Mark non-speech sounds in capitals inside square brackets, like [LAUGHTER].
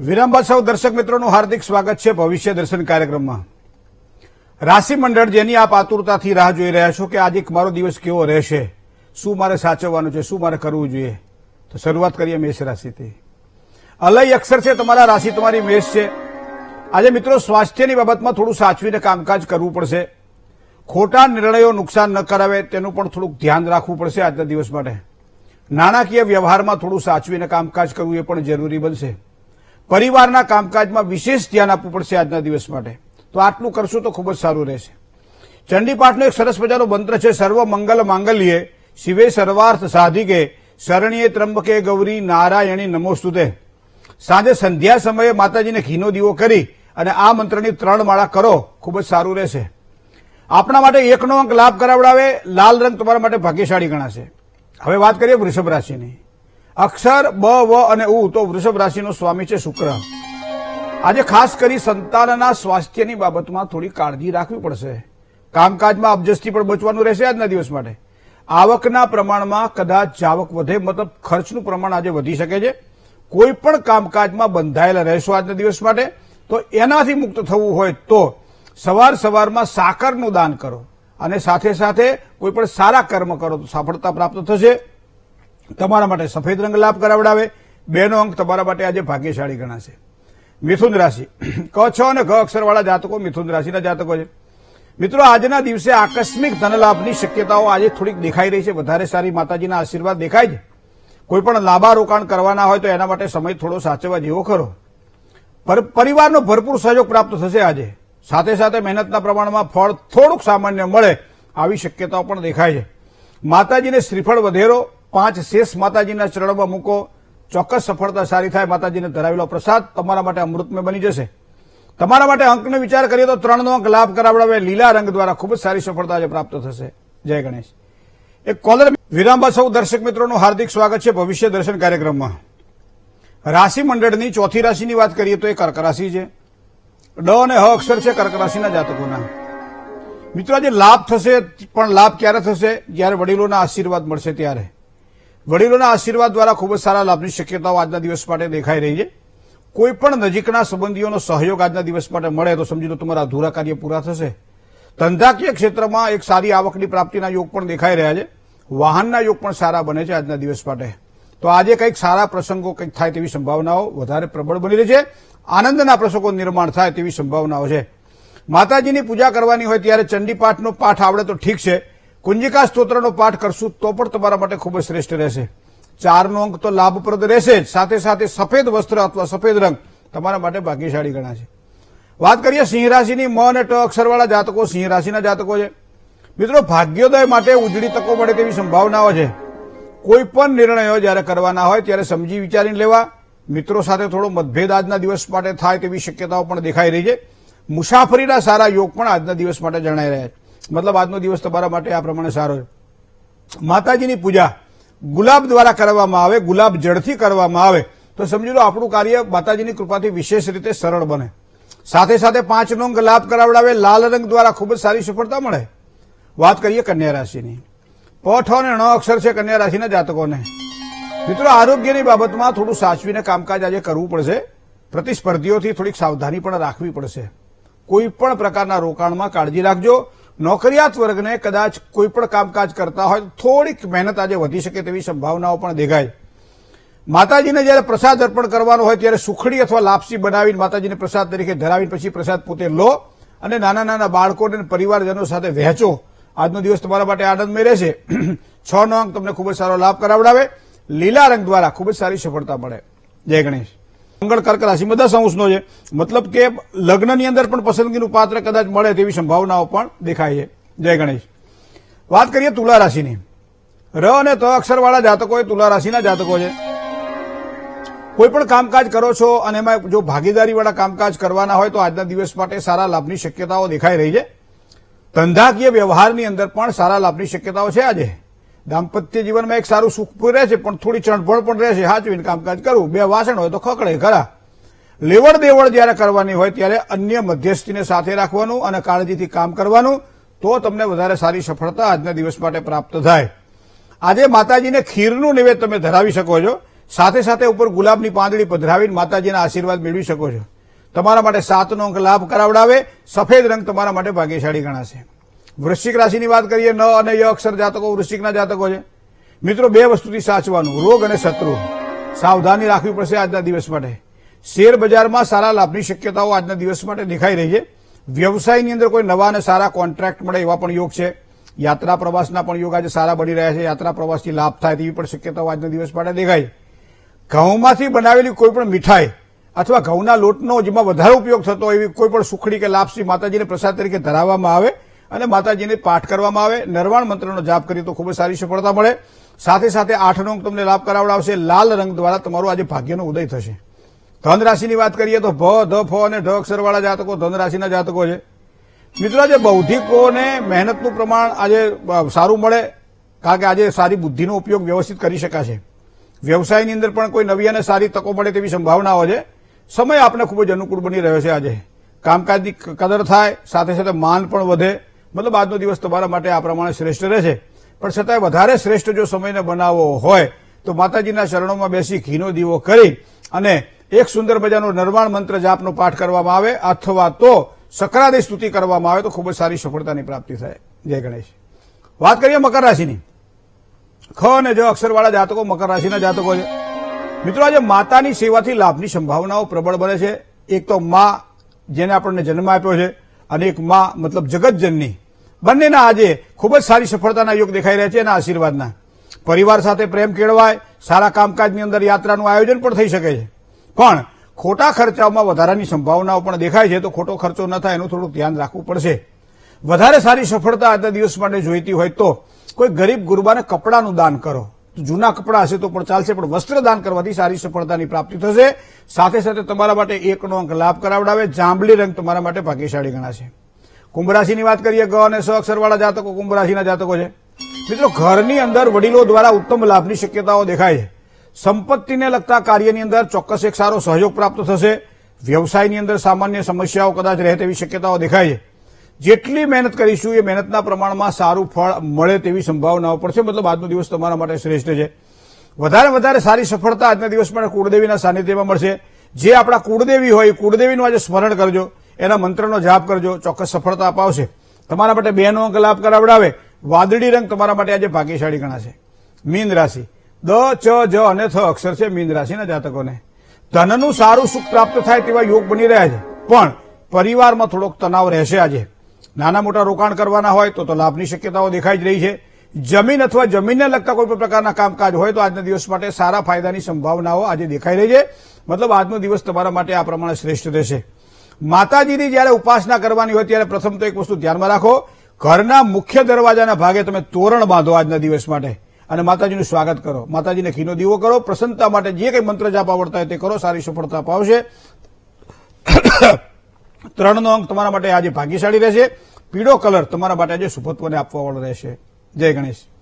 વિરામ બાદ સૌ દર્શક મિત્રોનું હાર્દિક સ્વાગત છે ભવિષ્ય દર્શન કાર્યક્રમમાં. રાશિ મંડળ જેની આપ આતુરતાથી રાહ જોઈ રહ્યા છો કે આજે મારો દિવસ કેવો રહેશે? શું મારે સાચવવાનું છે? શું મારે કરવું જોઈએ? તો શરૂઆત કરીએ મેષ રાશિથી. અલય અક્ષર છે, તમારા રાશિ તમારી મેષ છે. આજે મિત્રો સ્વાસ્થ્યની બાબતમાં થોડું સાચવીને કામકાજ કરવું પડશે. ખોટા નિર્ણયો નુકસાન ન કરાવે, તેનું પણ થોડુંક ધ્યાન રાખવું પડશે આજના દિવસ માટે. નાણાકીય વ્યવહારમાં થોડું સાચવીને કામકાજ કરવું એ પણ જરૂરી બનશે. પરિવારના કામકાજમાં વિશેષ ધ્યાન આપવું પડશે આજના દિવસ માટે. તો આટલું કરશું તો ખૂબ જ સારું રહેશે. ચંડીપાઠનો એક સરસ મજાનો મંત્ર છે, સર્વ મંગલ માંગલ્યે શિવે સર્વાર્થ સાધિકે શરણીએ ત્રંબકે ગૌરી નારાયણી નમોસ્તુતે. સાંજે સંધ્યા સમયે માતાજીને ઘીનો દીવો કરી અને આ મંત્રની ત્રણ માળા કરો, ખૂબ જ સારું રહેશે. આપણા માટે એકનો અંક લાભ કરાવડાવે, લાલ રંગ તમારા માટે ભાગ્યશાળી ગણાશે. હવે વાત કરીએ વૃષભ રાશિની. અક્ષર, બ, વ અને ઉ તો વૃષભ રાશિનો સ્વામી છે શુક્ર. આજે ખાસ કરી સંતાનના સ્વાસ્થ્યની બાબતમાં થોડી કાળજી રાખવી પડશે. કામકાજમાં અબજસ્તી પણ બચવાનું રહેશે આજના દિવસ માટે. આવકના પ્રમાણમાં કદાચ જાવક વધે, મતલબ ખર્ચનું પ્રમાણ આજે વધી શકે છે. કોઈ પણ કામકાજમાં બંધાયેલા રહેશો આજના દિવસ માટે, તો એનાથી મુક્ત થવું હોય તો સવાર સવારમાં સાકરનું દાન કરો. અને સાથે સાથે કોઈ પણ સારા કર્મ કરો તો સફળતા પ્રાપ્ત થશે. તમારા માટે સફેદ રંગ લાભ કરાવડાવે. બેનો અંક તમારા માટે આજે ભાગ્યશાળી ગણાશે. મિથુન રાશિ. ક, છ અને ઘ અક્ષરવાળા જાતકો મિથુન રાશિના જાતકો છે. મિત્રો, આજના દિવસે આકસ્મિક ધનલાભની શક્યતાઓ આજે થોડીક દેખાઈ રહી છે. વધારે સારી માતાજીના આશીર્વાદ દેખાય છે. કોઈ પણ લાંબા રોકાણ કરવાના હોય તો એના માટે સમય થોડો સાચવવા જેવો ખરો. પર- પરિવારનો ભરપૂર સહયોગ પ્રાપ્ત થશે આજે. સાથે સાથે મહેનતના પ્રમાણમાં ફળ થોડુંક સામાન્ય મળે, આવી શક્યતાઓ પણ દેખાય છે. માતાજીને શ્રીફળ વધેરો પાંચ શેષ માતાજીના ચરણમાં મૂકો, ચોક્કસ સફળતા સારી થાય માતાજીને ધરાવેલો પ્રસાદ તમારા માટે અમૃતમય બની જશે. તમારા માટે અંકનો વિચાર કરીએ તો ત્રણનો અંક લાભ કરાવડાવે, લીલા રંગ દ્વારા ખૂબ જ સારી સફળતા આજે પ્રાપ્ત થશે. જય ગણેશ. એક કોલર વિરામ બાદ સૌ દર્શક મિત્રોનું હાર્દિક સ્વાગત છે ભવિષ્ય દર્શન કાર્યક્રમમાં. રાશિ મંડળની ચોથી રાશિની વાત કરીએ તો એ કર્ક રાશિ છે. ડ અને હ અક્ષર છે કર્ક રાશિના જાતકોના. મિત્રો, આજે લાભ થશે, પણ લાભ ક્યારે થશે? જ્યારે વડીલોના આશીર્વાદ મળશે ત્યારે. વડીલોના આશીર્વાદ દ્વારા ખૂબ જ સારા લાભની શક્યતાઓ આજના દિવસ માટે દેખાઈ રહી છે. કોઈ પણ નજીકના સંબંધીઓનો સહયોગ આજના દિવસ માટે મળે તો સમજી લો તમારા અધૂરા કાર્ય પૂરા થશે. ધંધાકીય ક્ષેત્રમાં એક સારી આવકની પ્રાપ્તિના યોગ પણ દેખાઈ રહ્યા છે. વાહનના યોગ પણ સારા બને છે આજના દિવસ માટે. તો આજે કંઈક સારા પ્રસંગો કંઈક થાય તેવી સંભાવનાઓ વધારે પ્રબળ બની રહી છે. આનંદના પ્રસંગો નિર્માણ થાય તેવી સંભાવનાઓ છે. માતાજીની પૂજા કરવાની હોય ત્યારે ચંડીપાઠનો પાઠ આવડે તો ઠીક છે. કુંજિકા સ્તોત્રનો પાઠ કરશું તો પણ તમારા માટે ખૂબ જ શ્રેષ્ઠ રહેશે. ચારનો અંક તો લાભપ્રદ રહેશે જ. સાથે સાથે સફેદ વસ્ત્ર અથવા સફેદ રંગ તમારા માટે ભાગ્યશાળી ગણાશે. વાત કરીએ સિંહ રાશિની મ અને ટ અક્ષરવાળા જાતકો. સિંહ રાશિના જાતકો છે. મિત્રો, ભાગ્યોદય માટે ઉજળી તકો મળે તેવી સંભાવનાઓ છે. કોઈ પણ નિર્ણયો જ્યારે કરવાના હોય ત્યારે સમજી વિચારીને લેવા. મિત્રો સાથે થોડો મતભેદ આજના દિવસ માટે થાય તેવી શક્યતાઓ પણ દેખાઈ રહી છે. મુસાફરીના સારા યોગ પણ આજના દિવસ માટે જણાઈ રહ્યા છે. મતલબ આજનો દિવસ તમારા માટે આ પ્રમાણે સારો છે. માતાજીની પૂજા ગુલાબ દ્વારા કરવામાં આવે, ગુલાબ જળથી કરવામાં આવે, તો સમજી લો આપણું કાર્ય માતાજીની કૃપાથી વિશેષ રીતે સરળ બને. સાથે સાથે પાંચ રંગ લાભ કરાવડાવે, લાલ રંગ દ્વારા ખૂબ જ સારી સફળતા મળે. વાત કરીએ કન્યા રાશિની. પઠ અને ણ અક્ષર છે કન્યા રાશિના જાતકોને. મિત્રો, આરોગ્યની બાબતમાં થોડું સાચવીને કામકાજ આજે કરવું પડશે. પ્રતિસ્પર્ધીઓથી થોડીક સાવધાની પણ રાખવી પડશે. કોઈ પણ પ્રકારના રોકાણમાં કાળજી રાખજો. નોકરિયાત વર્ગને કદાચ કોઈ પણ કામકાજ કરતા હોય થોડીક મહેનત આજે વધી શકે તેવી સંભાવનાઓ પણ દેખાય. માતાજીને જ્યારે પ્રસાદ અર્પણ કરવાનો હોય ત્યારે સુખડી અથવા લાપસી બનાવીને માતાજીને પ્રસાદ તરીકે ધરાવીને પછી પ્રસાદ પોતે લો અને નાના નાના બાળકોને અને પરિવારજનો સાથે વહેંચો. આજનો દિવસ તમારા માટે આનંદમય રહેશે. છ નો અંક તમને ખૂબ જ સારો લાભ કરાવડાવે. લીલા રંગ દ્વારા ખૂબ જ સારી સફળતા મળે. જય ગણેશ. મંગળ કર્ક રાશિમાં દસ અંશનો છે. મતલબ કે લગ્નની અંદર પણ પસંદગીનું પાત્ર કદાચ મળે તેવી સંભાવનાઓ પણ દેખાય છે. જય ગણેશ. વાત કરીએ તુલા રાશિની. ર અને ત અક્ષરવાળા જાતકો એ તુલા રાશિના જાતકો છે. કોઈ પણ કામકાજ કરો છો અને એમાં જો ભાગીદારીવાળા કામકાજ કરવાના હોય તો આજના દિવસ માટે સારા લાભની શક્યતાઓ દેખાઈ રહી છે. ધંધાકીય વ્યવહારની અંદર પણ સારા લાભની શક્યતાઓ છે આજે. દાંપત્ય જીવનમાં એક સારું સુખ રહે છે, પણ થોડી ચણભણ પણ રહેશે. હાચવીને કામકાજ કરવું. બે વાસણ હોય તો ખકડે ખરા. લેવડ દેવડ જ્યારે કરવાની હોય ત્યારે અન્ય મધ્યસ્થીને સાથે રાખવાનું અને કાળજીથી કામ કરવાનું, તો તમને વધારે સારી સફળતા આજના દિવસ માટે પ્રાપ્ત થાય. આજે માતાજીને ખીરનું નિવેદ તમે ધરાવી શકો છો. સાથે સાથે ઉપર ગુલાબની પાંદડી પધરાવીને માતાજીના આશીર્વાદ મેળવી શકો છો. તમારા માટે સાતનો અંક લાભ કરાવડાવે. સફેદ રંગ તમારા માટે ભાગ્યશાળી ગણાશે. વૃશ્ચિક રાશિની વાત કરીએ, ન અને ય અક્ષર જાતકો, વૃશ્ચિકના જાતકો છે. મિત્રો, બે વસ્તુથી સાચવાનું, રોગ અને શત્રુ. સાવધાની રાખવી પડશે આજના દિવસ માટે. શેર બજારમાં સારા લાભની શક્યતાઓ આજના દિવસ માટે દેખાઈ રહી છે. વ્યવસાયની અંદર કોઈ નવા અને સારા કોન્ટ્રાક્ટ મળે એવા પણ યોગ છે. યાત્રા પ્રવાસના પણ યોગ આજે સારા બની રહ્યા છે. યાત્રા પ્રવાસથી લાભ થાય તેવી પણ શક્યતાઓ આજના દિવસ માટે દેખાય ઘઉંમાંથી બનાવેલી કોઈ પણ મીઠાઈ અથવા ઘઉંના લોટનો જેમાં વધારે ઉપયોગ થતો એવી કોઈ પણ સુખડી કે લાપસી માતાજીને પ્રસાદ તરીકે ધરાવવામાં આવે અને માતાજીને પાઠ કરવામાં આવે. નરવાણ મંત્રનો જાપ કરીએ તો ખૂબ જ સારી સફળતા મળે. સાથે સાથે આઠનો અંક તમને લાભ કરાવડાવશે. લાલ રંગ દ્વારા તમારો આજે ભાગ્યનો ઉદય થશે. ધન રાશિની વાત કરીએ તો ભ, ધ, ફ અને ઢ અક્ષરવાળા જાતકો ધન રાશિના જાતકો છે. મિત્રો, આજે બૌદ્ધિકોને મહેનતનું પ્રમાણ આજે સારું મળે, કારણ કે આજે સારી બુદ્ધિનો ઉપયોગ વ્યવસ્થિત કરી શકાશે. વ્યવસાયની અંદર પણ કોઈ નવી અને સારી તકો મળે તેવી સંભાવનાઓ છે. સમય આપને ખૂબ જ અનુકૂળ બની રહ્યો છે આજે. કામકાજની કદર થાય, સાથે સાથે માન પણ વધે. મતલબ આજનો દિવસ તમારા માટે આ પ્રમાણે શ્રેષ્ઠ રહેશે. પણ છતાંય વધારે શ્રેષ્ઠ જો સમયને બનાવવો હોય, તો માતાજીના ચરણોમાં બેસી ઘીનો દીવો કરી અને એક સુંદર મજાનો નિર્માણ મંત્ર જાપનો પાઠ કરવામાં આવે, અથવા તો સકરાદી સ્તુતિ કરવામાં આવે, તો ખૂબ જ સારી સફળતાની પ્રાપ્તિ થાય. જય ગણેશ. વાત કરીએ મકર રાશિની. ખ અને જ અક્ષરવાળા જાતકો મકર રાશિના જાતકો છે. મિત્રો, આજે માતાની સેવાથી લાભની સંભાવનાઓ પ્રબળ બને છે. એક તો મા, જેને આપણને જન્મ આપ્યો છે, અને એક મા, મતલબ જગતજનની બંનેના આજે ખૂબ જ સારી સફળતાના યોગ દેખાઈ રહ્યા છે એના આશીર્વાદના. પરિવાર સાથે પ્રેમ કેળવાય, સારા કામકાજની અંદર યાત્રાનું આયોજન પણ થઈ શકે છે. પણ ખોટા ખર્ચાઓમાં વધારાની સંભાવનાઓ પણ દેખાય છે, તો ખોટો ખર્ચો ન થાય એનું થોડુંક ધ્યાન રાખવું પડશે. વધારે સારી સફળતા આજના દિવસ માટે જોઈતી હોય તો કોઈ ગરીબ ગુરબાને કપડાનું દાન કરો. જૂના કપડાં હશે તો પણ ચાલશે, પણ વસ્ત્ર દાન કરવાથી સારી સફળતાની પ્રાપ્તિ થશે. સાથે સાથે તમારા માટે એકનો અંક લાભ કરાવડાવે. જાંબલી રંગ તમારા માટે ભાગ્યશાળી ગણાશે. કુંભ રાશિની વાત કરીએ, ગ અને સ અક્ષરવાળા જાતકો કુંભ રાશિના જાતકો છે. મિત્રો, ઘરની અંદર વડીલો દ્વારા ઉત્તમ લાભની શક્યતાઓ દેખાય છે. સંપત્તિને લગતા કાર્યની અંદર ચોક્કસ એક સારો સહયોગ પ્રાપ્ત થશે. વ્યવસાયની અંદર સામાન્ય સમસ્યાઓ કદાચ રહે તેવી શક્યતાઓ દેખાય છે. જેટલી મહેનત કરીશું એ મહેનતના પ્રમાણમાં સારું ફળ મળે તેવી સંભાવનાઓ પણ છે. મતલબ, આજનો દિવસ તમારા માટે શ્રેષ્ઠ છે. વધારે વધારે સારી સફળતા આજના દિવસ માટે કુળદેવીના સાનિધ્યમાં મળશે. જે આપણા કુળદેવી હોય કુળદેવીનું આજે સ્મરણ કરજો. એના મંત્રનો જાપ કરજો, ચોક્કસ સફળતા અપાવશે. તમારા માટે બેનો અંક લાભ કરાવડાવે. વાદળી રંગ તમારા માટે આજે ભાગ્યશાળી ગણાશે. મીન રાશિ. દ, ચ, જ અને થ અક્ષર છે મીન રાશિના જાતકોને. ધનનું સારું સુખ પ્રાપ્ત થાય તેવા યોગ બની રહ્યા છે. પણ પરિવારમાં થોડોક તણાવ રહેશે આજે. નાના મોટા રોકાણ કરવાના હોય તો તો લાભની શક્યતાઓ દેખાઈ જ રહી છે. જમીન અથવા જમીનને લગતા કોઈ પણ પ્રકારના કામકાજ હોય તો આજના દિવસ માટે સારા ફાયદાની સંભાવનાઓ આજે દેખાઈ રહી છે. મતલબ આજનો દિવસ તમારા માટે આ પ્રમાણે શ્રેષ્ઠ રહેશે. માતાજીની જ્યારે ઉપાસના કરવાની હોય ત્યારે પ્રથમ તો એક વસ્તુ ધ્યાનમાં રાખો. ઘરના મુખ્ય દરવાજાના ભાગે તમે તોરણ બાંધો આજના દિવસ માટે અને માતાજીનું સ્વાગત કરો. માતાજીને ઘીનો દીવો કરો, પ્રસન્નતા માટે જે કંઈ મંત્ર જાપ આવડતા હોય તે કરો, સારી સફળતા અપાવશે [COUGHS] ત્રણનો અંક તમારા માટે આજે ભાગ્યશાળી રહેશે. પીળો કલર તમારા માટે આજે સુભત્વને આપવાવાળો રહેશે. જય ગણેશ.